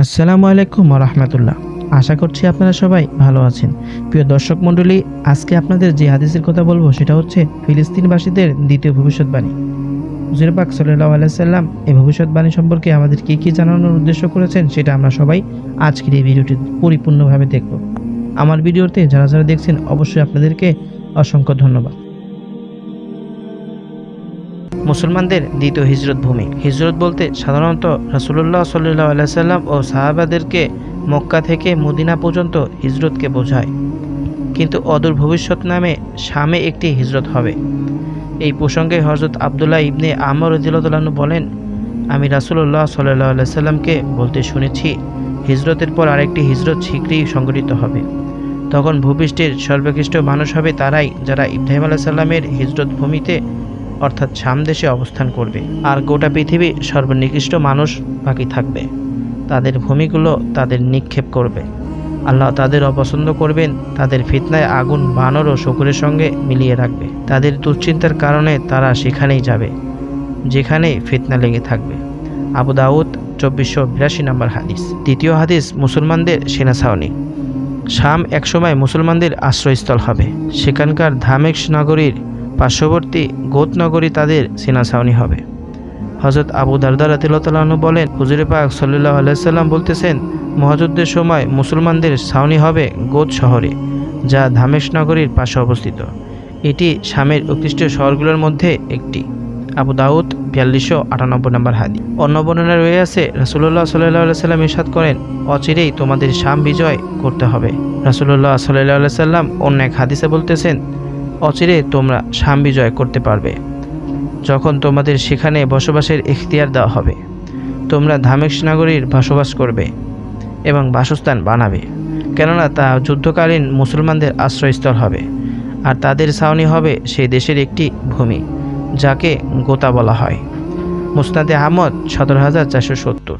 আসসালামু আলাইকুম রহমতুল্লাহ আশা করছি আপনারা সবাই ভালো আছেন। প্রিয় দর্শক মণ্ডলী, আজকে আপনাদের যে হাদিসের কথা বলব সেটা হচ্ছে ফিলিস্তিনবাসীদের দ্বিতীয় ভবিষ্যৎবাণী। হুজুর পাক সাল্লাহ আলাইসাল্লাম এই ভবিষ্যৎবাণী সম্পর্কে আমাদের কী কী জানানোর উদ্দেশ্য করেছেন সেটা আমরা সবাই আজকের এই ভিডিওটি পরিপূর্ণভাবে দেখব। আমার ভিডিওতে যারা যারা দেখছেন, অবশ্যই আপনাদেরকে অসংখ্য ধন্যবাদ। মুসলমানদের দ্বিতীয় হিজরত ভূমি। হিজরত বলতে সাধারণত রাসুলুল্লাহ সাল্লাহ আলাইসাল্লাম ও সাহাবাদেরকে মক্কা থেকে মদিনা পর্যন্ত হিজরতকে বোঝায়। কিন্তু অদূর ভবিষ্যৎ নামে শামে একটি হিজরত হবে। এই প্রসঙ্গে হজরত আবদুল্লাহ ইবনে আমর রদিল্লাহু বলেন, আমি রাসুলুল্লাহ সাল্লাহ আলাইসাল্লামকে বলতে শুনেছি, হিজরতের পর আরেকটি হিজরত শীঘ্রই সংগঠিত হবে। তখন ভূপৃষ্ঠের সর্বকৃষ্ট মানুষ হবে তারাই যারা ইব্রাহিম আলাহ সাল্লামের হিজরত ভূমিতে অর্থাৎ সামদেশে অবস্থান করবে। আর গোটা পৃথিবী সর্বনিকৃষ্ট মানুষ বাকি থাকবে। তাদের ভূমিগুলো তাদের নিক্ষেপ করবে। আল্লাহ তাদের অপছন্দ করবেন, তাদের ফিতনায় আগুন, বানর ও শকুরের সঙ্গে মিলিয়ে রাখবে। তাদের দুশ্চিন্তার কারণে তারা সেখানেই যাবে, যেখানে ফিতনা লেগে থাকবে। আবু দাউদ, চব্বিশশো বিরাশি নম্বর হাদিস। দ্বিতীয় হাদিস, মুসলমানদের সেনা ছাউনি। শাম একসময় মুসলমানদের আশ্রয়স্থল হবে। সেখানকার ধামেক্স নগরীর পার্শ্ববর্তী গোত নগরী তাদের সেনা ছাউনি হবে। হজরত আবু দারদার আতিলতালু বলেন, হুজুরে পাক সাল্লাহ আলাইসাল্লাম বলতেছেন, মহাযুদ্ধের সময় মুসলমানদের ছাউনি হবে গোদ শহরে, যা ধামেশ নগরীর পাশে অবস্থিত। এটি শামের উৎকৃষ্ট শহরগুলোর মধ্যে একটি। আবু দাউদ বিয়াল্লিশশো আটানব্বই নম্বর হাদি অন্য বর্ণনা রয়ে আছে রাসুল্লাহ সাল্লাহ সাল্লাম ইরশাদ করেন, অচিরেই তোমাদের শাম বিজয় করতে হবে। রাসুল্লাহ সাল্লাহ সাল্লাম অন্য এক হাদিসে বলতেছেন অচিরে তোমরা শাম বিজয় করতে পারবে। যখন তোমাদের সেখানে বসবাসের এখতিয়ার দেওয়া হবে, তোমরা ধামেক্স নগরীর বসবাস করবে এবং বাসস্থান বানাবে। কেননা তা যুদ্ধকালীন মুসলমানদের আশ্রয়স্থল হবে, আর তাদের ছাউনি হবে সেই দেশের একটি ভূমি, যাকে গোতা বলা হয়। মুসনাদে আহমদ, সতেরো হাজার চারশো সত্তর।